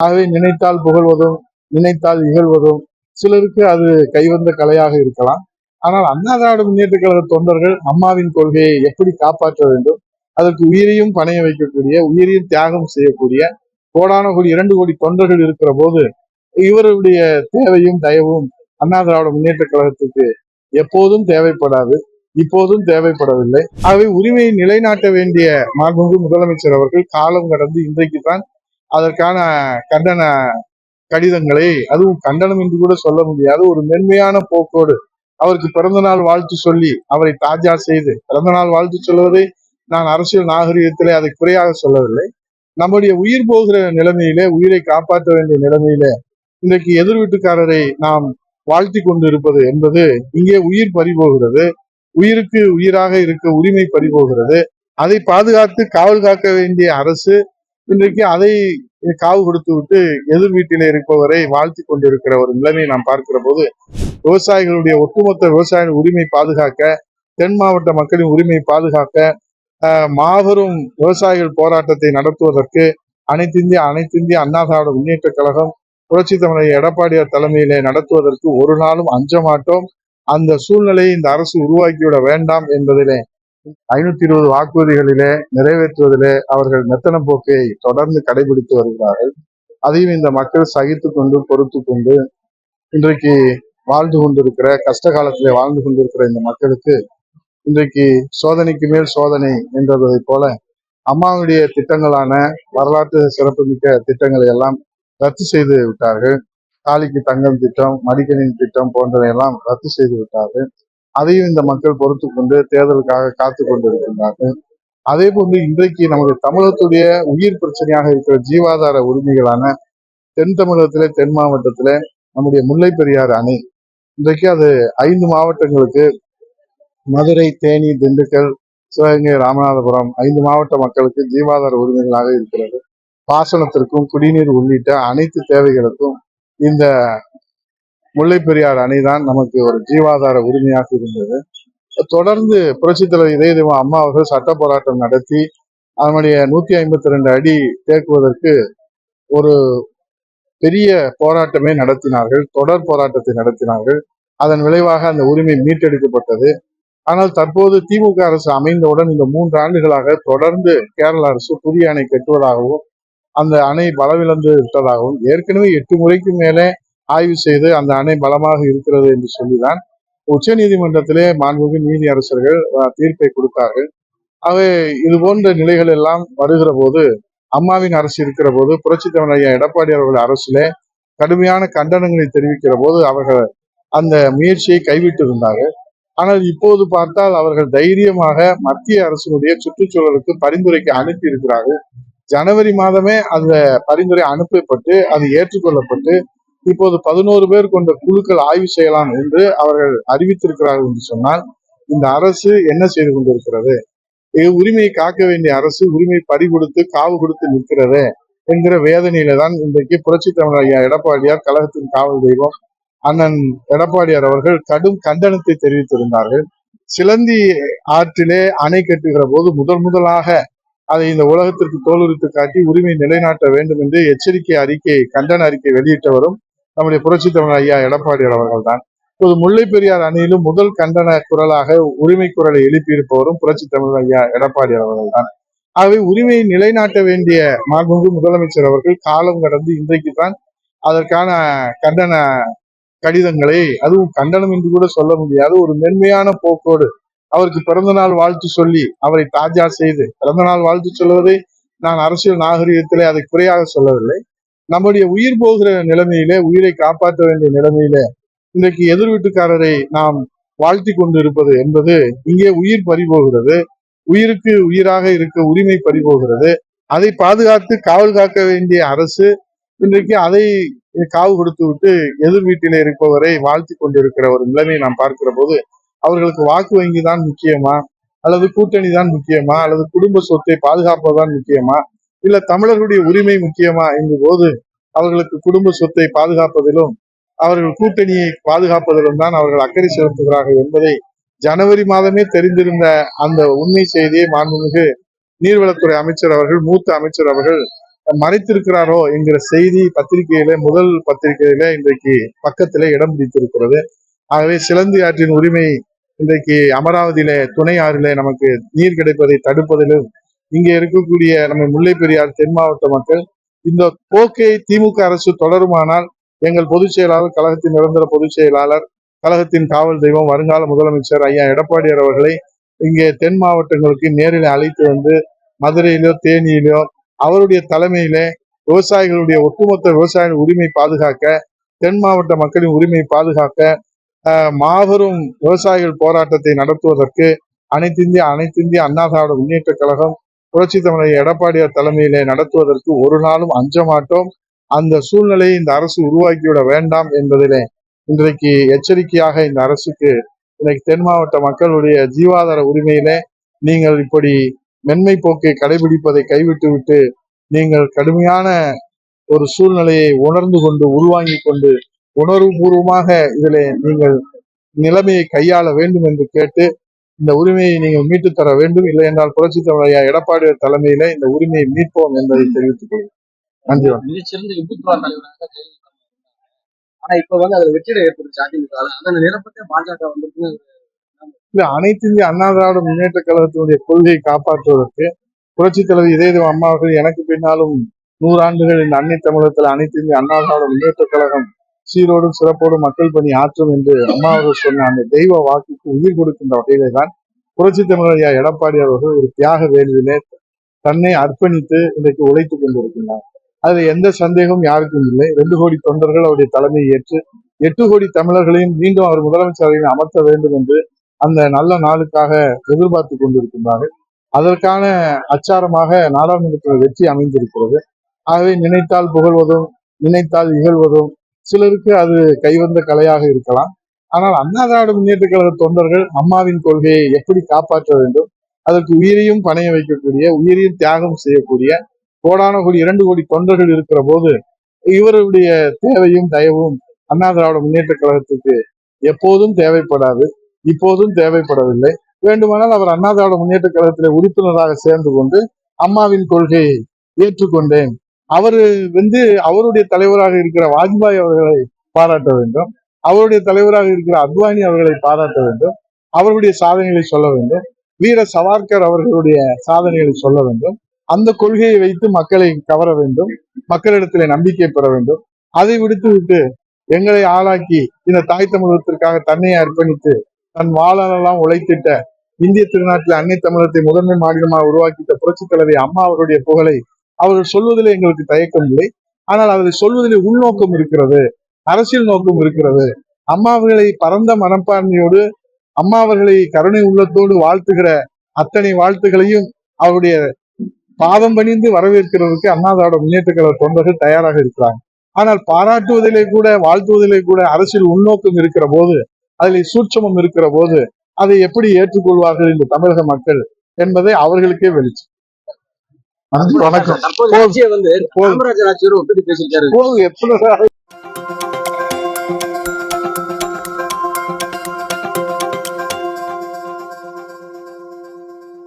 ஆகவே நினைத்தால் புகழ்வதும் நினைத்தால் இகழ்வதும். சிலருக்கு அது கைவந்த கலையாக இருக்கலாம். ஆனால் அண்ணா திராவிட முன்னேற்ற கழக தொண்டர்கள் அம்மாவின் கொள்கையை எப்படி காப்பாற்ற வேண்டும்? அதற்கு உயிரையும் பணைய வைக்கக்கூடிய உயிரையும் தியாகம் செய்யக்கூடிய கோடான கோடி இரண்டு கோடி தொண்டர்கள் இருக்கிற போது இவருடைய தேவையும் தயவும் அண்ணா திராவிட முன்னேற்ற கழகத்துக்கு எப்போதும் தேவைப்படாது இப்போதும் தேவைப்படவில்லை. ஆகவே உரிமையை நிலைநாட்ட வேண்டிய மாண்புமிகு முதலமைச்சர் அவர்கள் காலம் கடந்து இன்றைக்கு தான் அதற்கான கண்டன கடிதங்களை அதுவும் கண்டனம் என்று கூட சொல்ல முடியாது ஒரு மென்மையான போக்கோடு அவருக்கு பிறந்த நாள் வாழ்த்து சொல்லி அவரை தாஜா செய்து பிறந்த நாள் வாழ்த்து சொல்வதை நான் அரசியல் நாகரிகத்திலே அதை குறையாக சொல்லவில்லை. நம்முடைய உயிர் போகிற நிலைமையிலே உயிரை காப்பாற்ற வேண்டிய நிலைமையிலே இன்றைக்கு எதிர் வீட்டுக்காரரை நாம் வாழ்த்தி கொண்டு இருப்பது என்பது இங்கே உயிர் பறிபோகிறது உயிருக்கு உயிராக இருக்க உரிமை பறிபோகிறது. அதை பாதுகாத்து காவல் காக்க வேண்டிய அரசு இன்றைக்கு அதை காவு கொடுத்து விட்டு எதிர் வீட்டிலே இருப்பவரை வாழ்த்தி கொண்டிருக்கிற ஒரு நிலைமையை நாம் பார்க்கிற போது விவசாயிகளுடைய ஒட்டுமொத்த விவசாய உரிமை பாதுகாக்க தென் மாவட்ட மக்களின் உரிமை பாதுகாக்க மாபெரும் விவசாயிகள் போராட்டத்தை நடத்துவதற்கு அனைத்திந்திய அனைத்திந்திய அண்ணா திராவிட முன்னேற்ற கழகம் புரட்சி தமிழக எடப்பாடியார் தலைமையிலே நடத்துவதற்கு ஒரு நாளும் அஞ்ச மாட்டோம். அந்த சூழ்நிலையை இந்த அரசு உருவாக்கிவிட வேண்டாம் என்பதிலே ஐநூத்தி இருபது வாக்குறுதிகளிலே நிறைவேற்றுவதிலே அவர்கள் மெத்தன போக்கை தொடர்ந்து கடைபிடித்து வருகிறார்கள். அதையும் இந்த மக்கள் சகித்து கொண்டு பொறுத்து கொண்டு இன்றைக்கு வாழ்ந்து கொண்டிருக்கிற கஷ்ட காலத்திலே வாழ்ந்து கொண்டிருக்கிற இந்த மக்களுக்கு இன்றைக்கு சோதனைக்கு மேல் சோதனை என்றதை போல அம்மாவுடைய திட்டங்களான வரலாற்று சிறப்புமிக்க திட்டங்களை எல்லாம் ரத்து செய்து விட்டார்கள். தாலிக்கு தங்கம் திட்டம் மடிக்கணின் திட்டம் போன்றவையெல்லாம் ரத்து செய்து விட்டார்கள். அதையும் இந்த மக்கள் பொறுத்து கொண்டு தேர்தலுக்காக காத்து கொண்டிருக்கின்றார்கள். அதே போன்று இன்றைக்கு நமது தமிழகத்துடைய உயிர் பிரச்சனையாக இருக்கிற ஜீவாதார உரிமைகளான தென் தமிழகத்திலே தென் மாவட்டத்திலே நம்முடைய முல்லை பெரியாறு அணை. இன்றைக்கு அது ஐந்து மாவட்டங்களுக்கு மதுரை தேனி திண்டுக்கல் சிவகங்கை ராமநாதபுரம் ஐந்து மாவட்ட மக்களுக்கு ஜீவாதார உரிமைகளாக இருக்கிறது. பாசனத்திற்கும் குடிநீர் உள்ளிட்ட அனைத்து தேவைகளுக்கும் இந்த முல்லை பெரியார் அணிதான் நமக்கு ஒரு ஜீவாதார உரிமையாக இருந்தது. தொடர்ந்து புரட்சி தலைவர் இதய தெய்வம் அம்மா அவர்கள் சட்ட போராட்டம் நடத்தி அதனுடைய நூத்தி ஐம்பத்தி ரெண்டு அடி தேக்குவதற்கு ஒரு பெரிய போராட்டமே நடத்தினார்கள் தொடர் போராட்டத்தை நடத்தினார்கள். அதன் விளைவாக அந்த உரிமை மீட்டெடுக்கப்பட்டது. ஆனால் தற்போது திமுக அரசு அமைந்தவுடன் இந்த மூன்று ஆண்டுகளாக தொடர்ந்து கேரள அரசு புதிய அணை கட்டுவதாகவும் அந்த அணை பலவிழந்து விட்டதாகவும் ஏற்கனவே எட்டு முறைக்கு மேலே ஆய்வு செய்து அந்த அணை பலமாக இருக்கிறது என்று சொல்லிதான் உச்ச நீதிமன்றத்திலே மாண்புமிகு நீதி அரசர்கள் தீர்ப்பை கொடுத்தார்கள். ஆகவே இது போன்ற நிலைகள் எல்லாம் வருகிற போது அம்மாவின் அரசு இருக்கிற போது புரட்சி தமிழ் ஐயா எடப்பாடி அவர்கள் அரசிலே கடுமையான கண்டனங்களை தெரிவிக்கிற போது அவர்கள் அந்த முயற்சியை கைவிட்டு இருந்தார்கள் ஆனால் இப்போது பார்த்தால் அவர்கள் தைரியமாக மத்திய அரசினுடைய சுற்றுச்சூழலுக்கு பரிந்துரைக்கு அனுப்பி இருக்கிறார்கள் ஜனவரி மாதமே அந்த பரிந்துரை அனுப்பப்பட்டு அது ஏற்றுக்கொள்ளப்பட்டு இப்போது பதினோரு பேர் கொண்ட குழுக்கள் ஆய்வு செய்யலாம் என்று அவர்கள் அறிவித்திருக்கிறார்கள் என்று சொன்னால் இந்த அரசு என்ன செய்து கொண்டிருக்கிறது? உரிமையை காக்க வேண்டிய அரசு உரிமை பறி கொடுத்து காவு கொடுத்து நிற்கிறது என்கிற வேதனையில தான் இன்றைக்கு புரட்சி தமிழர் ஐயா எடப்பாடியார் கழகத்தின் காவல் தெய்வம் அண்ணன் எடப்பாடியார் அவர்கள் கடும் கண்டனத்தை தெரிவித்திருந்தார்கள். சிலந்தி ஆற்றிலே அணை கட்டுகிற போது முதல் முதலாக அதை இந்த உலகத்திற்கு தோலுரித்து காட்டி உரிமை நிலைநாட்ட வேண்டும் என்று எச்சரிக்கை அறிக்கை கண்டன அறிக்கை வெளியிட்டவரும் நம்முடைய புரட்சி தமிழ் ஐயா எடப்பாடியார் அவர்கள் தான் இப்போது முல்லை பெரியார் அணியிலும் முதல் கண்டன குரலாக உரிமை குரலை எழுப்பியிருப்பவரும் புரட்சி தமிழ் ஐயா எடப்பாடியார் அவர்கள் தான் ஆகவே உரிமையை நிலைநாட்ட வேண்டிய மாண்புமிகு முதலமைச்சர் அவர்கள் காலம் கடந்து இன்றைக்கு தான் அதற்கான கண்டன கடிதங்களை அதுவும் கண்டனம் என்று கூட சொல்ல முடியாது ஒரு மென்மையான போக்கோடு அவருக்கு பிறந்த நாள் வாழ்த்து சொல்லி அவரை தாஜா செய்து பிறந்த நாள் வாழ்த்து சொல்வதை நான் அரசியல் நாகரிகத்திலே அதை குறையாக சொல்லவில்லை. நம்முடைய உயிர் போகிற நிலைமையிலே உயிரை காப்பாற்ற வேண்டிய நிலைமையிலே இன்றைக்கு எதிர் வீட்டுக்காரரை நாம் வாழ்த்தி கொண்டு இருப்பது என்பது இங்கே உயிர் பறிபோகிறது. உயிருக்கு உயிராக இருக்க உரிமை பறிபோகிறது. அதை பாதுகாத்து காவல் காக்க வேண்டிய அரசு இன்றைக்கு அதை காவு கொடுத்து விட்டு எதிர் வீட்டிலே இருப்பவரை வாழ்த்தி கொண்டிருக்கிற ஒரு நிலைமையை நாம் பார்க்கிற போது அவர்களுக்கு வாக்கு வங்கி தான் முக்கியமா? அல்லது கூட்டணி தான் முக்கியமா? அல்லது குடும்ப சொத்தை பாதுகாப்பதுதான் முக்கியமா? இல்ல தமிழர்களுடைய உரிமை முக்கியமா என்ற போது அவர்களுக்கு குடும்ப சொத்தை பாதுகாப்பதிலும் அவர்கள் கூட்டணியை பாதுகாப்பதிலும் தான் அவர்கள் அக்கறை செலுத்துகிறார்கள் என்பதை ஜனவரி மாதமே தெரிந்திருந்த அந்த உண்மை செய்தியை மாண்புமிகு நீர்வளத்துறை அமைச்சர் அவர்கள் மூத்த அமைச்சர் அவர்கள் மறைத்திருக்கிறாரோ என்கிற செய்தி பத்திரிகையில முதல் பத்திரிகையில இன்றைக்கு பக்கத்திலே இடம் பிடித்திருக்கிறது. ஆகவே சிலந்தி ஆற்றின் உரிமை இன்றைக்கு அமராவதியிலே துணை ஆறிலே நமக்கு நீர் கிடைப்பதை தடுப்பதிலும் இங்கே இருக்கக்கூடிய நம்ம முல்லை பெரியார் தென் மாவட்ட மக்கள் இந்த போக்கை திமுக அரசு தொடருமானால் எங்கள் பொதுச் செயலாளர் கழகத்தின் நிரந்தர பொதுச் செயலாளர் கழகத்தின் காவல் தெய்வம் வருங்கால முதலமைச்சர் ஐயா எடப்பாடியார் அவர்களை இங்கே தென் மாவட்டங்களுக்கு நேரில் அழைத்து வந்து மதுரையிலோ தேனியிலோ அவருடைய தலைமையிலே விவசாயிகளுடைய ஒட்டுமொத்த விவசாய உரிமை பாதுகாக்க தென் மாவட்ட மக்களின் உரிமை பாதுகாக்க மாபெரும் விவசாயிகள் போராட்டத்தை நடத்துவதற்கு அனைத்திந்திய அனைத்திந்திய அண்ணா திராவிட முன்னேற்ற கழகம் புரட்சி தமிழர் எடப்பாடியார் தலைமையிலே நடத்துவதற்கு ஒரு நாளும் அஞ்ச மாட்டோம். அந்த சூழ்நிலையை இந்த அரசு உருவாக்கிவிட வேண்டாம் என்பதிலே இன்றைக்கு எச்சரிக்கையாக இந்த அரசுக்கு இன்னைக்கு தென் மாவட்ட மக்களுடைய ஜீவாதார உரிமையிலே நீங்கள் இப்படி மென்மை போக்கை கடைபிடிப்பதை கைவிட்டு விட்டு நீங்கள் கடுமையான ஒரு சூழ்நிலையை உணர்ந்து கொண்டு உள்வாங்கி கொண்டு உணர்வுபூர்வமாக இதிலே நீங்கள் நிலைமையை கையாள வேண்டும் என்று கேட்டு இந்த உரிமையை நீங்கள் மீட்டுத் தர வேண்டும் இல்லை என்றால் புரட்சி தமிழையா எடப்பாடியார் தலைமையிலே இந்த உரிமையை மீட்போம் என்பதை தெரிவித்துக் கொள்கிறேன் நன்றி. மிகச்சிறந்த தலைவராக. ஆனா இப்ப வந்து அதுல வெற்றிடம் ஏற்பட்டுச்சு அதிமுக அதனை நிரப்பத்தே பாஜக வந்துருக்குன்னு இல்ல அனைத்து இந்திய அண்ணா திராவிட முன்னேற்ற கழகத்தினுடைய கொள்கையை காப்பாற்றுவதற்கு புரட்சி தலைவர் இதயதேவ அம்மா அவர்கள் எனக்கு பின்னாலும் நூறாண்டுகள் இந்த அன்னை தமிழகத்தில் அனைத்து இந்திய அண்ணா திராவிட முன்னேற்ற கழகம் சீரோடும் சிறப்போடும் மக்கள் பணி ஆற்றும் என்று அம்மா அவர்கள் சொன்ன அந்த தெய்வ வாக்குக்கு உயிர் கொடுக்கின்ற வகையிலே தான் புரட்சி தமிழர் எடப்பாடி அவர்கள் ஒரு தியாக வேலையிலே தன்னை அர்ப்பணித்து இன்றைக்கு உழைத்துக் கொண்டிருக்கின்றார். அதுல எந்த சந்தேகமும் யாருக்கும் இல்லை. ரெண்டு கோடி தொண்டர்கள் அவருடைய தலைமையை ஏற்று எட்டு கோடி தமிழர்களையும் மீண்டும் அவர் முதலமைச்சரையும் அமர்த்த வேண்டும் என்று அந்த நல்ல நாளுக்காக எதிர்பார்த்து கொண்டிருக்கின்றார்கள். அதற்கான அச்சாரமாக நாடாளுமன்றத்தில் வெற்றி அமைந்திருக்கிறது. ஆகவே நினைத்தால் புகழ்வதும் நினைத்தால் இகழ்வதும் சிலருக்கு அது கைவந்த கலையாக இருக்கலாம். ஆனால் அண்ணா திராவிட முன்னேற்ற கழக தொண்டர்கள் அம்மாவின் கொள்கையை எப்படி காப்பாற்ற வேண்டும் அதற்கு உயிரையும் பணைய வைக்கக்கூடிய உயிரையும் தியாகம் செய்யக்கூடிய கோடான கோடி இரண்டு கோடி தொண்டர்கள் இருக்கிற போது இவருடைய தேவையும் தயவும் அண்ணா திராவிட முன்னேற்ற கழகத்துக்கு எப்போதும் தேவைப்படாது இப்போதும் தேவைப்படவில்லை. வேண்டுமானால் அவர் அண்ணா திராவிட முன்னேற்ற கழகத்திலே உறுப்பினராக சேர்ந்து கொண்டு அம்மாவின் கொள்கையை ஏற்றுக்கொண்டேன். அவர் வந்து அவருடைய தலைவராக இருக்கிற வாஜ்பாய் அவர்களை பாராட்ட வேண்டும். அவருடைய தலைவராக இருக்கிற அத்வானி அவர்களை பாராட்ட வேண்டும். அவருடைய சாதனைகளை சொல்ல வேண்டும். வீர சவார்கர் அவர்களுடைய சாதனைகளை சொல்ல வேண்டும். அந்த கொள்கையை வைத்து மக்களை கவர வேண்டும். மக்களிடத்திலே நம்பிக்கை பெற வேண்டும். அதை விடுத்து விட்டு எங்களை ஆளாக்கி இந்த தாய் தமிழகத்திற்காக தன்னை அர்ப்பணித்து தன் வாழலாம் உழைத்திட்ட இந்திய திருநாட்டில் அன்னை தமிழகத்தை முதன்மை மாநிலமாக உருவாக்கிட்ட புரட்சி தலைவி அம்மா அவருடைய புகழை அவர்கள் சொல்வதிலே எங்களுக்கு தயக்கம் இல்லை. ஆனால் அவர்கள் சொல்வதிலே உள்நோக்கம் இருக்கிறது. அரசியல் நோக்கம் இருக்கிறது. அம்மாவர்களை பரந்த மனப்பான்மையோடு அம்மா அவர்களை கருணை உள்ளத்தோடு வாழ்த்துகிற அத்தனை வாழ்த்துகளையும் அவருடைய பாதம் பணிந்து வரவேற்கிறதுக்கு அண்ணாதோட முன்னேற்ற கழக தொண்டர்கள் தயாராக இருக்கிறாங்க. ஆனால் பாராட்டுவதிலே கூட வாழ்த்துவதிலே கூட அரசியல் உள்நோக்கம் இருக்கிற போது அதில் சூட்சமம் இருக்கிற போது அதை எப்படி ஏற்றுக்கொள்வார்கள் இந்த தமிழக மக்கள் என்பதை அவர்களுக்கே வெளிச்சம். வணக்கம் ஆட்சியை வந்து காமராஜர் ஆட்சியோட ஒப்பிட்டு பேசியிருக்காரு.